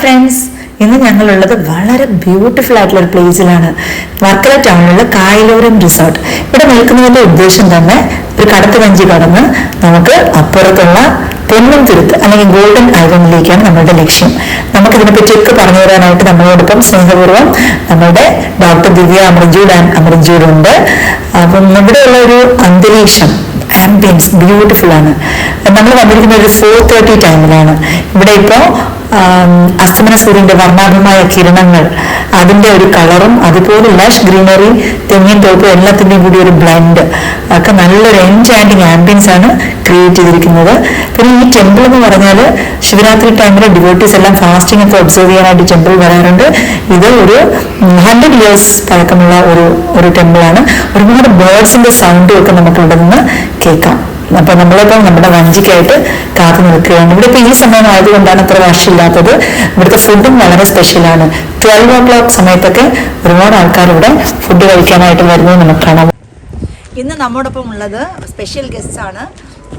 Friends ഇന്ന് ഞങ്ങളുള്ളത് വളരെ beautiful ആയിട്ടുള്ള ഒരു പ്ലേസിലാണ് വർക്കല ടൗണിലുള്ള കായലോരം റിസോർട്ട് ഇവിടെ നിൽക്കുന്നതിന്റെ ഉദ്ദേശം തന്നെ ഒരു കടത്ത് വഞ്ചി കടന്ന് നമുക്ക് അപ്പുറത്തുള്ള പൊന്നും തിരുത്ത് അല്ലെങ്കിൽ ഗോൾഡൻ ഐലൻഡിലേക്കാണ് നമ്മളുടെ ലക്ഷ്യം. നമുക്ക് ഇതിനെപ്പറ്റിയൊക്കെ പറഞ്ഞു തരാനായിട്ട് നമ്മളോടൊപ്പം സ്നേഹപൂർവം നമ്മുടെ ഡോക്ടർ ദിവ്യ അമൃജൂഡ് ആൻഡ് അമൃജൂഡ് ഉണ്ട് അപ്പം ഉള്ള ഒരു അന്തരീക്ഷം ആംബിയൻസ് ബ്യൂട്ടിഫുൾ ആണ്. നമ്മൾ വന്നിരിക്കുന്ന ഒരു ഫോർ തേർട്ടി ടൈമിലാണ് ഇവിടെ ഇപ്പോൾ അസ്തമന സൂര്യന്റെ വർണാഭമായ കിരണങ്ങൾ അതിന്റെ ഒരു കളറും അതുപോലെ ലഷ് ഗ്രീനറി തെങ്ങിൻ തോപ്പും എല്ലാത്തിന്റെയും കൂടി ഒരു ബ്ലെൻഡ് ഒക്കെ നല്ലൊരു എൻചാൻഡിങ് ആംബിയൻസ് ആണ് ക്രിയേറ്റ് ചെയ്തിരിക്കുന്നത്. പിന്നെ ഈ ടെമ്പിൾ എന്ന് പറഞ്ഞാൽ ശിവരാത്രി ടൈമിൽ ഡിവോട്ടീസ് എല്ലാം ഫാസ്റ്റിംഗ് ഒക്കെ ഒബ്സർവ് ചെയ്യാനായിട്ട് ടെമ്പിൾ വരാറുണ്ട്. ഇത് ഒരു ഹൺഡ്രഡ് ഇയേഴ്സ് പഴക്കമുള്ള ഒരു ഒരു ടെമ്പിളാണ് ഒരുപാട് ബേർഡ്സിന്റെ സൗണ്ടും ഒക്കെ നമുക്ക് ഇവിടെ നിന്ന് കേൾക്കാം. അപ്പൊ നമ്മളിപ്പം നമ്മുടെ വഞ്ചിക്കായിട്ട് കാത്തു നിൽക്കുകയാണ്. ഇവിടെ ഇപ്പൊ ഈ സമയം ആയതുകൊണ്ടാണ് അത്ര വർഷമില്ലാത്തത് ഇവിടുത്തെ ഫുഡും വളരെ സ്പെഷ്യലാണ് ട്വൽവ് ഓ ക്ലോക്ക് സമയത്തൊക്കെ ഒരുപാട് ആൾക്കാർ ഇവിടെ ഫുഡ് കഴിക്കാനായിട്ട് വരുന്നത് നമുക്ക് കാണാം. ഇന്ന് നമ്മോടൊപ്പം ഉള്ളത് സ്പെഷ്യൽ ഗസ്റ്റ് ആണ്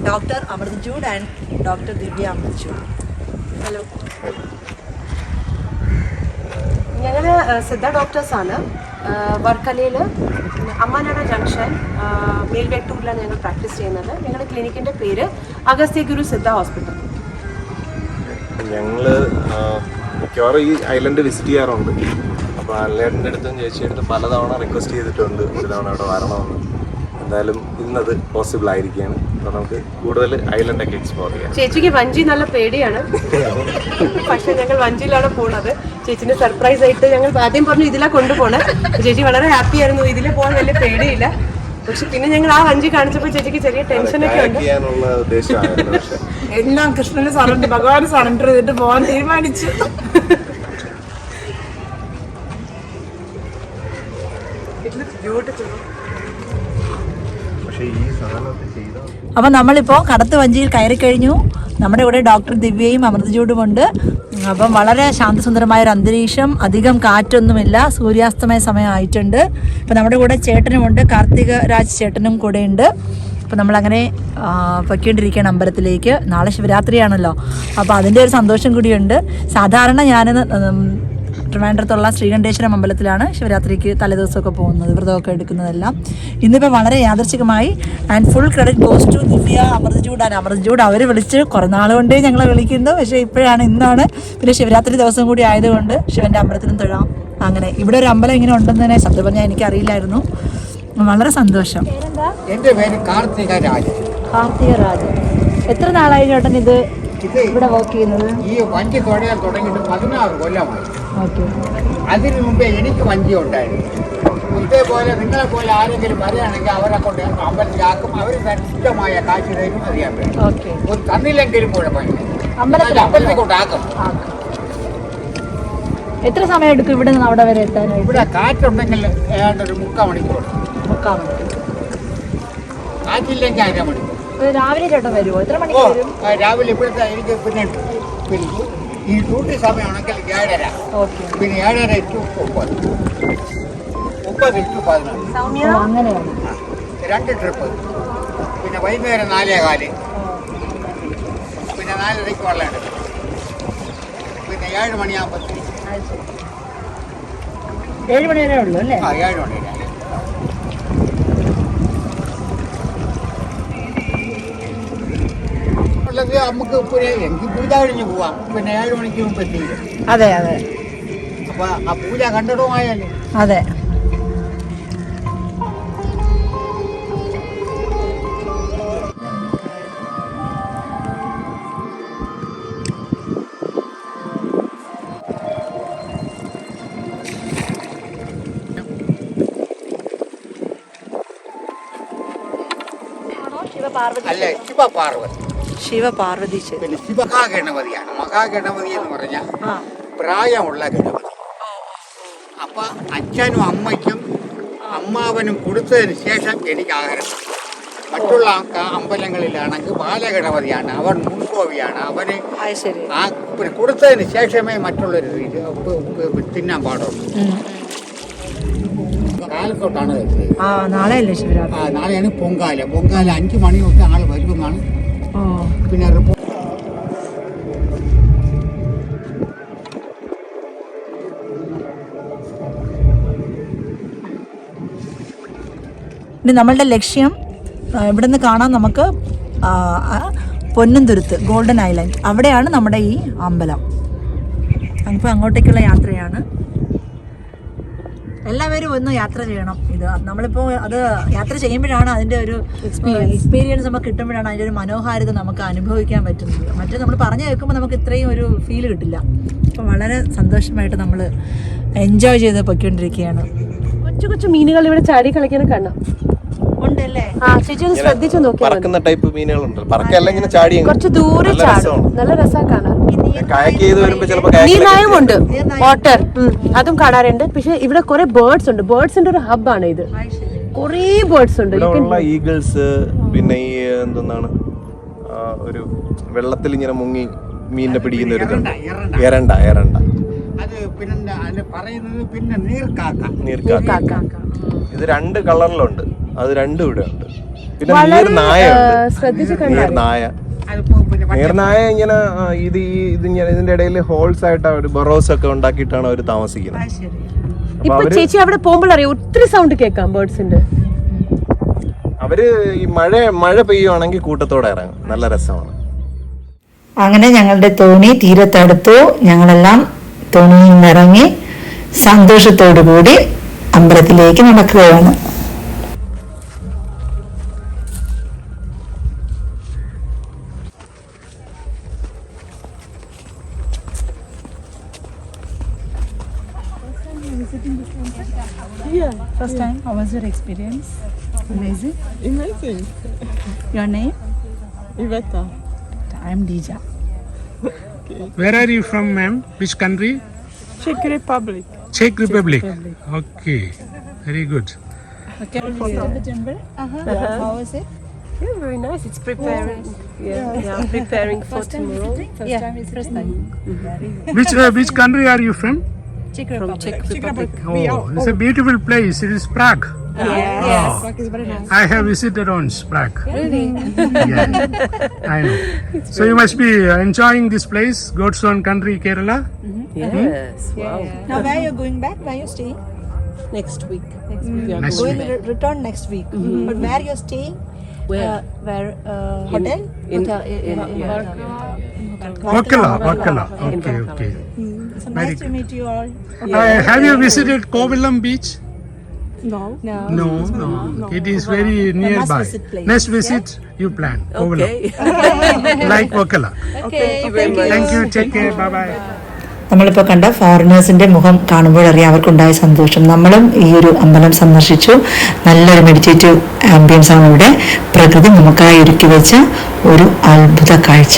doctor Amrit Jude and doctor Divya Amrit Jude hello ഞങ്ങൾ സിദ്ധ ഡോക്ടേഴ്സാണ് വർക്കലയിൽ അമ്മാനട ജംഗ്ഷൻ മേൽവെട്ടൂരിലാണ് ഞങ്ങൾ പ്രാക്ടീസ് ചെയ്യുന്നത്. ഞങ്ങളുടെ ക്ലിനിക്കിന്റെ പേര് അഗസ്ത്യ ഗുരു സിദ്ധ ഹോസ്പിറ്റൽ. ഞങ്ങൾ മിക്കവാറും ഈ ഐലൻഡ് വിസിറ്റ് ചെയ്യാറുണ്ട്. അപ്പോൾ അല്ലേട്ടന്റെ അടുത്തും ചേച്ചിയുടെ അടുത്തും പലതവണ റിക്വസ്റ്റ് ചെയ്തിട്ടുണ്ട് ഒരു തവണ അവിടെ വരണമെന്ന്. എന്തായാലും ഇന്നത് പോസിബിൾ ആയിരിക്കുകയാണ്. അപ്പോൾ നമുക്ക് കൂടുതൽ ഐലൻഡൊക്കെ എക്സ്പ്ലോർ ചെയ്യാം. ചേച്ചിക്ക് വഞ്ചി നല്ല പേടിയാണ്. പക്ഷേ ഞങ്ങൾ വഞ്ചിയിലാണ് പോണത്. ചേച്ചിന്റെ സർപ്രൈസ് ആയിട്ട് ഞങ്ങൾ ആദ്യം പറഞ്ഞു ഇതിലാ കൊണ്ടുപോണേ. ചേച്ചി വളരെ ഹാപ്പി ആയിരുന്നു. ഇതിലെ പോകാൻ വലിയ പേടിയില്ല. പക്ഷെ പിന്നെ ഞങ്ങൾ ആ വഞ്ചി കാണിച്ചപ്പോ ചേച്ചിക്ക് ചെറിയ ടെൻഷൻ ഒക്കെ ഉണ്ട്. എല്ലാം കൃഷ്ണന് സറണ്ടർ ഭഗവാൻ സറണ്ടർ ചെയ്തിട്ട് പോകാൻ തീരുമാനിച്ചു. ബ്യൂട്ടിഫുൾ അപ്പൊ നമ്മളിപ്പോ കടത്ത് വഞ്ചിയിൽ കയറി കഴിഞ്ഞു. നമ്മുടെ ഇവിടെ ഡോക്ടർ ദിവ്യയും അമൃതജൂഡും ഉണ്ട് അപ്പം വളരെ ശാന്തസുന്ദരമായ ഒരു അന്തരീക്ഷം. അധികം കാറ്റൊന്നുമില്ല. സൂര്യാസ്തമയ സമയമായിട്ടുണ്ട്. ഇപ്പം നമ്മുടെ കൂടെ ചേട്ടനുമുണ്ട്. കാർത്തിക രാജ് ചേട്ടനും കൂടെ ഉണ്ട് അപ്പം നമ്മളങ്ങനെ പൊയ്ക്കൊണ്ടിരിക്കുകയാണ് അമ്പലത്തിലേക്ക്. നാളെ ശിവരാത്രിയാണല്ലോ. അപ്പോൾ അതിന്റെ ഒരു സന്തോഷം കൂടിയുണ്ട്. സാധാരണ ഞാൻ ട്രിവാൻഡ്രത്തുള്ള ശ്രീകണ്ഠേശ്വരം അമ്പലത്തിലാണ് ശിവരാത്രിക്ക് തലേദിവസമൊക്കെ പോകുന്നത് വ്രതമൊക്കെ എടുക്കുന്നതെല്ലാം. ഇന്നിപ്പോൾ വളരെ യാദർച്ഛികമായി and full credit goes to Divya അമൃതജൂഡ് ആൻഡ് അമൃതജൂഡ് അവർ വിളിച്ച് കുറേ നാൾ കൊണ്ടേ ഞങ്ങളെ വിളിക്കുന്നു. പക്ഷേ ഇപ്പോഴാണ് ഇന്നാണ്. പിന്നെ ശിവരാത്രി ദിവസം കൂടി ആയതുകൊണ്ട് ശിവന്റെ അമ്പലത്തിലും തൊഴാം. അങ്ങനെ ഇവിടെ ഒരു അമ്പലം ഇങ്ങനെ ഉണ്ടെന്ന് തന്നെ സത്യം പറഞ്ഞാൽ എനിക്കറിയില്ലായിരുന്നു വളരെ സന്തോഷം. എന്റെ പേര് കാർത്തിക രാജ് കാർത്തിക രാജ് എത്ര നാളായി ചേട്ടൻ ഇത് ഇവിടെ വർക്ക് ചെയ്യുന്നത്? ഈ വണ്ടി തുടങ്ങിയിട്ട് പതിനാറ് കൊല്ലമായി. അതിനു മുമ്പേ എനിക്ക് വഞ്ചി ഉണ്ടായിരുന്നു ഇതേപോലെ നിങ്ങളെ പോലെ ആരെങ്കിലും വരികയാണെങ്കിൽ അവരെ കൊണ്ട് അമ്പലത്തിലാക്കും. അവർ ശക്തമായ കാശ് തരും അറിയാൻ ഒരു തന്നില്ലെങ്കിലും കുഴപ്പമില്ല അമ്പലത്തിൽ കൊണ്ടാക്കും എത്ര സമയം എടുക്കും ഇവിടെ നിന്ന് അവിടെ വരെ എത്താൻ ഇവിടെ കാറ്റുണ്ടെങ്കിൽ ഏതാണ്ട് ഒരു മുക്കാൽ മണിക്കൂർ. മുക്കാൽ മണിക്കൂർ. കാറ്റില്ലെങ്കിൽ അര മണിക്കൂർ രാവിലെ ചേട്ടൻ വരുമോ എത്ര മണിക്കൂർ രാവിലെ ഇവിടുത്തെ എനിക്ക് പിന്നെ ഈ ഡ്യൂട്ടി സമയമാണെങ്കിൽ ഏഴര. ഓക്കെ. പിന്നെ ഏഴര ടു ഒമ്പത് ഒമ്പത് ടു പതിനൊന്ന്. രണ്ട് ട്രിപ്പ്. പിന്നെ വൈകുന്നേരം നാലേ കാൽ. പിന്നെ നാലരയ്ക്ക് വെള്ളം പിന്നെ ഏഴ് മണിയാകുമ്പോൾ ഏഴ് മണി വരെ ഉള്ളൂ അല്ലേ? ആ ഏഴ് മണി വരെ. ഉള്ളത് നമുക്ക് എനിക്ക് പൂജ കഴിഞ്ഞ് പോവാം. പിന്നെ ഏഴ് മണിക്ക് മുമ്പ് എത്തിയില്ല? അതെ അതെ. അപ്പൊ ആ പൂജ കണ്ടിടമായാലും അതെ. അല്ല ശിവ പാർവതി ശിവ പാർവതി പിന്നെ ശിവമഹാഗണപതിയാണ്. മഹാഗണപതി എന്ന് പറഞ്ഞാൽ പ്രായമുള്ള ഗണപതി. അപ്പൊ അച്ഛനും അമ്മയ്ക്കും അമ്മാവനും കൊടുത്തതിന് ശേഷം എനിക്ക് ആഹാരം. മറ്റുള്ള അമ്പലങ്ങളിലാണെങ്കിൽ ബാലഗണപതിയാണ്. അവൻ മുൻകോവിയാണ് അവന് ആ പിന്നെ കൊടുത്തതിന് ശേഷമേ മറ്റുള്ളൊരു തിന്നാൻ പാടുള്ളൂ. കാലത്തോട്ടാണ് ആ ശിവരാത്രി? നാളെയാണ് പൊങ്കാല. പൊങ്കാല അഞ്ച് മണി തൊട്ട് ആൾ വരുമെന്നാണ് പിന്നെ ഇനി നമ്മളുടെ ലക്ഷ്യം ഇവിടുന്ന് കാണാൻ നമുക്ക് പൊന്നന്തുരുത്ത് ഗോൾഡൻ ഐലൻഡ് അവിടെയാണ് നമ്മുടെ ഈ അമ്പലം. അപ്പോൾ അങ്ങോട്ടേക്കുള്ള യാത്രയാണ്. എല്ലാവരും ഒന്ന് യാത്ര ചെയ്യണം. ഇത്. നമ്മളിപ്പോൾ അത് യാത്ര ചെയ്യുമ്പോഴാണ് അതിന്റെ ഒരു എക്സ്പീരിയൻസ് നമുക്ക് കിട്ടുമ്പോഴാണ് അതിന്റെ ഒരു മനോഹാരിത നമുക്ക് അനുഭവിക്കാൻ പറ്റുന്നത്. മറ്റേ നമ്മൾ പറഞ്ഞു കേൾക്കുമ്പോൾ നമുക്ക് ഇത്രയും ഒരു ഫീൽ കിട്ടില്ല. അപ്പം വളരെ സന്തോഷമായിട്ട് നമ്മൾ എൻജോയ് ചെയ്ത് പൊയ്ക്കൊണ്ടിരിക്കുകയാണ്. കൊച്ചു കൊച്ചു മീനുകൾ ഇവിടെ ചാടി കളിക്കുന്ന കാണാം ശ്രദ്ധിച്ചു നോക്കിയാൽ പറക്കുന്ന ടൈപ്പ് മീനുകളുണ്ട് പറക്കല്ല ഇങ്ങനെ ചാടി കുറച്ച് ദൂരെ നല്ല ചാടും. നല്ല രസാ കാണാൻ. ഉണ്ട്. വാട്ടർ അതും കാണാറുണ്ട്. പക്ഷെ ഇവിടെ കുറെ ബേർഡ്സ് ഉണ്ട്. ബേർഡ്സിന്റെ ഒരു ഹബ്ബാണ് ഇത്. കുറേ ബേർഡ്സ് ഉണ്ട്. ഈഗിൾസ് പിന്നെ ഈ എന്തെന്നാണ്? ഒരു വെള്ളത്തിൽ ഇങ്ങനെ മുങ്ങി മീനിനെ പിടിക്കുന്ന ഒരു ഇതുണ്ട്. എരണ്ട എരണ്ട അത് പിന്നെ പറയുന്നത് പിന്നെ നീർക്കാക്ക. നീർക്കാക്ക. ഇത് രണ്ട് കളറിലുണ്ട് അത് രണ്ടും ഇവിടെ ഉണ്ട്. പിന്നെ നീർനായ ശ്രദ്ധിച്ച് നീർനായ നീർനായ ഇങ്ങനെ ഇത് ഈ ഇത് ഇങ്ങനെ ഇതിന്റെ ഇടയിൽ ഹോൾസ് ആയിട്ട് അവർ ബൊറോസ് ഒക്കെ ഉണ്ടാക്കിയിട്ടാണ് അവർ താമസിക്കുന്നത്. ഇപ്പൊ ചേച്ചി അവിടെ പോകുമ്പോൾ അറിയാം? ഒത്തിരി സൗണ്ട് കേൾക്കാം ബേർഡ്സിന്റെ അവർ ഈ മഴ മഴ പെയ്യുവാണെങ്കിൽ കൂട്ടത്തോടെ ഇറങ്ങും. നല്ല രസമാണ്. അങ്ങനെ ഞങ്ങളുടെ തോണി തീരത്തടുത്തു ഞങ്ങളെല്ലാം തോണിയിൽ നിന്നിറങ്ങി സന്തോഷത്തോടു കൂടി അമ്പലത്തിലേക്ക് നടക്കുകയാണ്. First time, how was your experience? Amazing. Amazing. Your name? Iveta. I am Dija. Where are you from, ma'am? Which country? Czech Republic. Czech Republic. Okay, very good. Okay. the temple. How was it? Yeah, very nice. It's preparing. Yeah, yeah, preparing for tomorrow. First time is first time. Which uh, which country are you from? Czech Republic. Czech Republic. Oh, it's a beautiful place. It is Prague. Yes. Prague is very nice. I have visited once Prague. Really? yeah, I know. So you must be uh, enjoying this place, God's own country, Kerala. Yes. Wow. Now where you going back? Where you staying? Next week. We are Next going week. back. return next week. But where you staying? Where? where uh, hotel? in, in, in, yeah. Vakala, Wakala. Okay, okay. So Very nice to meet you all. Uh, have you visited Kovalam Beach? No. No. No, no. It is very nearby. visit. Next visit, you plan. Kovalam. Okay. Like Wakala. Okay. Thank you. Thank you. Take care. Bye bye. നമ്മളിപ്പോൾ കണ്ട ഫോറിനേഴ്സിന്റെ മുഖം കാണുമ്പോഴറിയാം അവർക്കുണ്ടായ സന്തോഷം നമ്മളും ഈ ഒരു അമ്പലം സന്ദർശിച്ചു നല്ലൊരു മെഡിറ്റേറ്റീവ് ആംബിയൻസ് ആണ് ഇവിടെ പ്രകൃതി നമുക്കായി ഒരുക്കി വെച്ച ഒരു അത്ഭുത കാഴ്ച